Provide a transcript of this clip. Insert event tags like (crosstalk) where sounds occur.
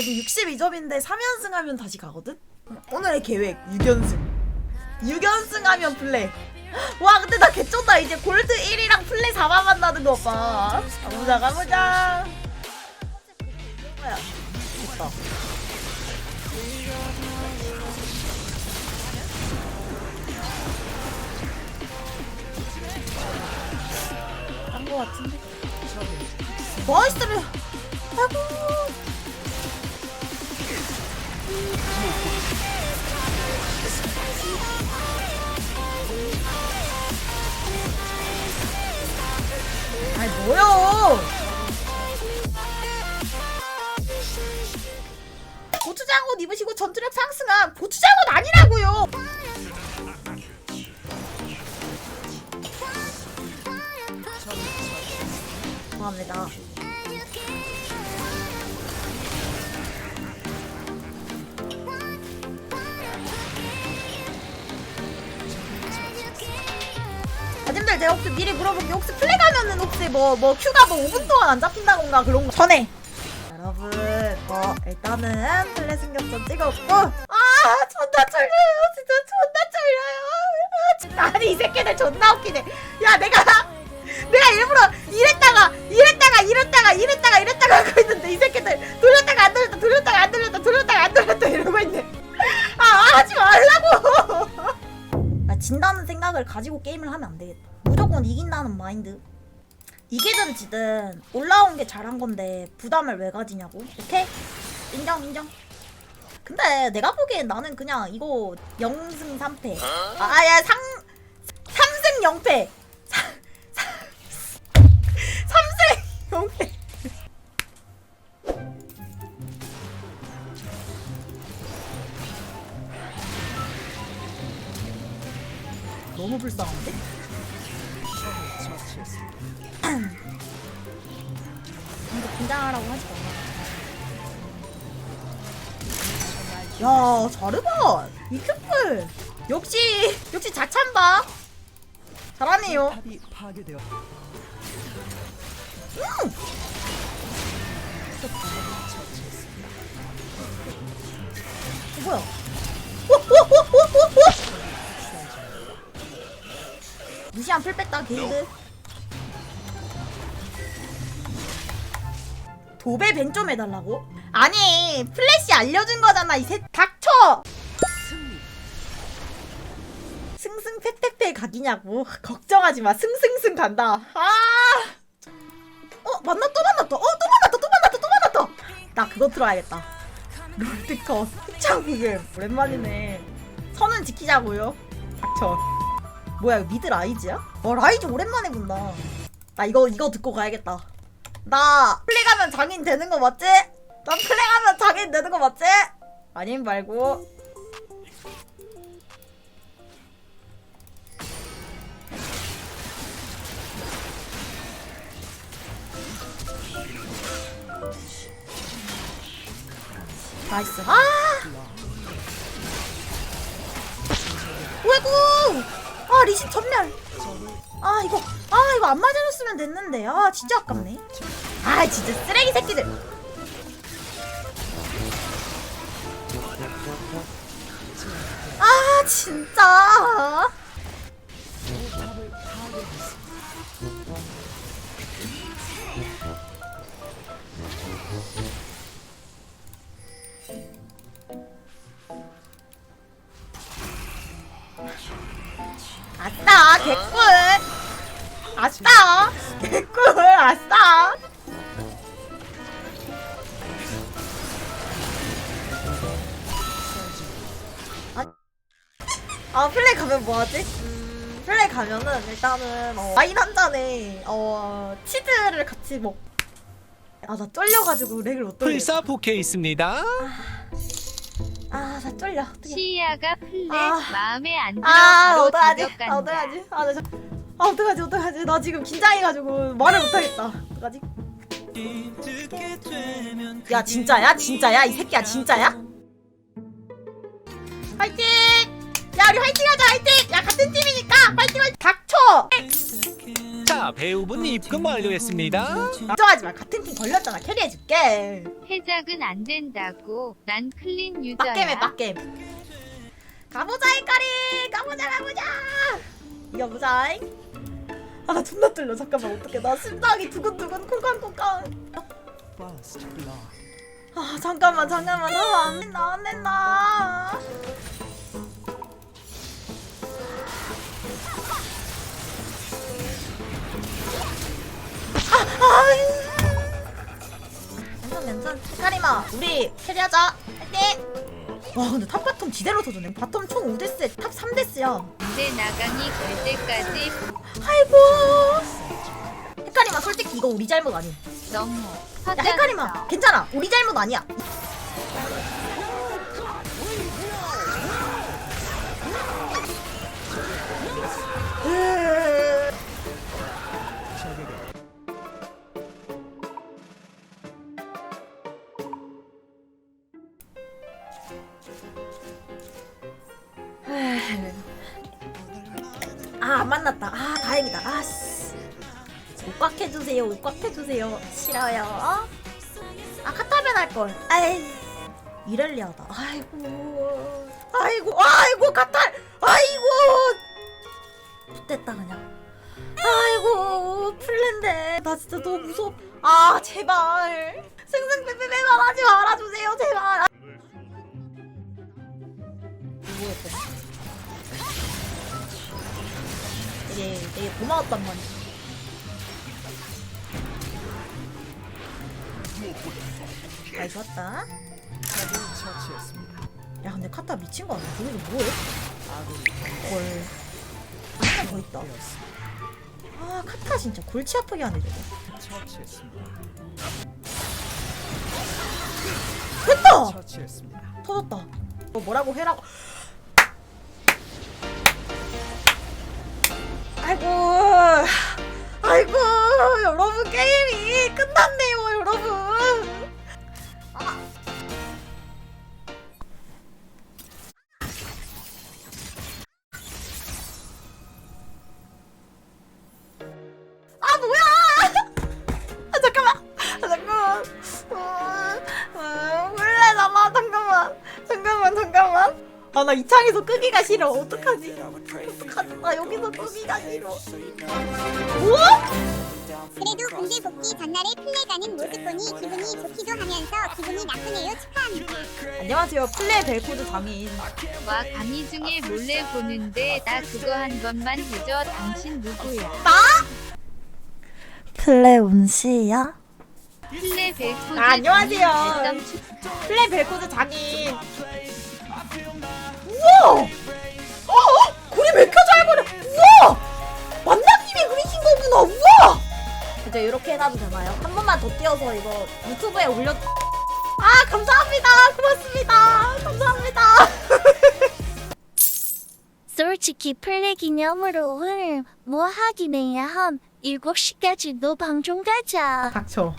지금 62점인데 3연승 하면 다시 가거든? 오늘의 계획 6연승. 6연승 하면 플레이. 와 근데 나 개쩐다. 이제 골드 1이랑 플레이 4만 만나는 거 봐. 가보자 가보자. 뭐야? 됐다. 딴거 같은데? 나이스를 아이고 아이 뭐야? 고추장 옷 입으시고 전투력 상승한 고추장 옷 아니라 아님들 제가 혹시 미리 물어볼게. 혹시 플레 가면은 혹시 뭐뭐 큐가 뭐 5분 동안 안 잡힌다던가 그런 거 전에 여러분 뭐 일단은 플레 승격전 찍었고. 아 존나 졸려요. 진짜 존나 졸려요. 아. 아니 이 새끼들 존나 웃기네. 야 내가 내가 일부러 이랬다가 이랬다가 이랬다가 이랬다가 이랬다가 하고 있는데 이 새끼들 돌렸다가 안 돌렸다 돌렸다가 안 돌렸다 돌렸다가 안 돌렸다 이러고 있네. 아 하지 말라고. 아, 진다는 생각을 가지고 게임을 하면 안 되겠다. 무조건 이긴다는 마인드. 이기든 지든 올라온 게 잘한 건데 부담을 왜 가지냐고. 오케이? 인정 인정. 근데 내가 보기엔 나는 그냥 이거 0승 3패. 아 야 상 3승 0패. 불쌍한데? 근데 긴장하라고 하지 마. 야, 잘해봐. 이 큐플. 역시, 역시 자찬다. 잘하네요. 음! 어, 뭐야? 무시한 풀 뺐다 게이드 도배 벤 좀 해달라고? 아니 플래시 알려준 거잖아 이새 닥쳐! 승승 패패패 각이냐고. 걱정하지 마. 승승승 간다. 아! 어 만나 또 만났다 어 또 만났다 또 만났다 또 만났다 나 그거 들어야겠다. 롤드컵 흑창 부금. 오랜만이네. 선은 지키자고요. 닥쳐 뭐야 미드 라이즈야? 어 라이즈 오랜만에 본다 나 이거 이거 듣고 가야겠다 나 플레 가면 장인 되는 거 맞지? 나 플레 가면 장인 되는 거 맞지? 아님 말고 나이스 아 왜구 아 리신 전멸. 아 이거 아 이거 안 맞아줬으면 됐는데. 아 진짜 아깝네. 아 진짜 쓰레기 새끼들. 아 진짜 아싸 개꿀 아싸 개꿀 아싸 아, 아 플레이 가면 뭐하지? 음, 플레이 가면은 일단은 어, 와인 한 잔에 어 치즈를 같이 먹. 아나 쫄려가지고 렉을 못 돌려. 불사 포케 있습니다. 아 나 쫄려. 어떡해. 시야가 플랫 아. 마음에 안 들어 아 바로 어떡하지? 저격 아 간다. 어떡하지? 아, 나 저... 아 어떡하지? 어떡하지? 나 지금 긴장해가지고 말을 못하겠다. 어떡하지? 야 진짜야? 진짜야? 이 새끼야 진짜야? 화이팅! 야 우리 화이팅 하자 화이팅! 야 같은 팀이니까 화이팅 화이팅! 닥쳐! 자 배우분 입금 완료했습니다. 걱정하지 마. 같은 팀 걸렸잖아. 캐리해줄게. 해작은 안 된다고. 난 클린 유저야. 빡겜해 빡겜. 가보자 헷갈리. 가보자 가보자. 이겨보자. 아나 존나 떨려. 잠깐만 어떡해. 나 심장이 두근두근 blood. 아 잠깐만 잠깐만. 아안 된다 안 된다. 괜찮 괜찮 헷갈리마 우리 캐리하자. 화이팅! 와 근데 탑 바텀 지대로 터졌네. 바텀 총 5데스 탑 3데스야. 이제 나강이 갈 때까지. 아이고. 헷갈리마 솔직히 이거 우리 잘못 아님 너무 야 헷갈리마 괜찮아. 우리 잘못 아니야 아, 안 만났다. 아, 다행이다. 아, 씨. 옷꽉 해주세요. 옷꽉 해주세요. 싫어요. 아, 카타벤 할걸. 아이, 이럴리하다. 아이고. 아이고, 아이고, 카탈! 아이고! 됐다, 그냥. 아이고, 플랜데. 나 진짜 너무 무섭. 아, 제발. 승승패패패만 하지 말아주세요, 제발. 뭐였더니? 되게 되게 고마웠단 말이야. 잘 좋았다. 야 근데 카타 미친 거 아니야? 거기서 뭐해? 헐. 하나 더 있다. 아 카타 진짜 골치 아프게 하네 저거. 됐다. 터졌다. 너 뭐라고 해라고. 아이고, 아이고, 여러분 게임이 끝났네요, 나 이 창에서 끄기가 싫어. 어떡하지? 어떡하지? 나 여기서 끄기가 싫어. 우와? 그래도 군대 복귀 전날에 플레 가는 모습 보니 기분이 좋기도 하면서 기분이 나쁘네요 축하합니다. 안녕하세요. 플레 벨코드 장인. 와 강의 중에 몰래 보는데 나 그거 한 번만 해줘. 당신 누구야? 플레 운시야? 플레 벨코드 아, 안녕하세요. 플레 벨코드 장인. 우와! 어? 어? 그림 왜잘 그려? 우와! 만남님이 그리신 거구나. 우와! 이제 이렇게 해놔도 되나요? 한 번만 더 띄워서 이거 유튜브에 올려. 아 감사합니다. 고맙습니다. 감사합니다. (laughs) 솔직히 플레 기념으로 오늘 뭐 하긴 해야 함 7시까지 너 방송 가자 닥쳐.